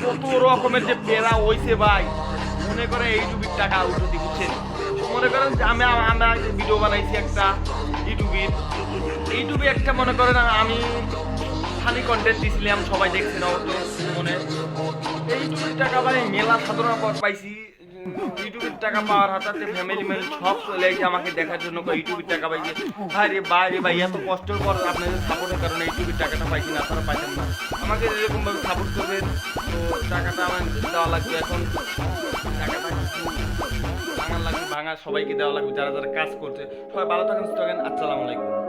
কত রকমের যে পেরা হইছে ভাই। মনে করে ইউটিউবের টাকা উঠতে বুঝছেন মনে করেন আমি আমরা ভিডিও বানাইছি একটা। ইউটিউবের ইউটিউবে একটা মনে করেন আমি ফানি কন্টেন্ট দিছিলাম সবাই দেখছে না তো মনে। ইউটিউবের টাকা ভাই মেলা সাধনার পর পাইছি। ইউটিউবের টাকা পাওয়ার হাতাতে ফ্যামিলি মেল সব চলে এসে আমাকে দেখার জন্য ইউটিউবের টাকা পাইছে? ভাই রে ভাই রে ভাই, এত কষ্টের পর আপনাদের সাপোর্টের কারণে ইউটিউবের টাকাটা পাইছি না, আপনারা পাইছেন না। আমাকে এরকম ভাবে সাপোর্ট করবেন, তো টাকাটা আমার দেওয়া লাগবে এখন। টাকাটা ভাঙা লাগবে ভাঙা সবাইকে দেওয়া লাগবে, যারা যারা কাজ করছে। সবাই ভালো থাকেন থাকেন, আসসালামু আলাইকুম।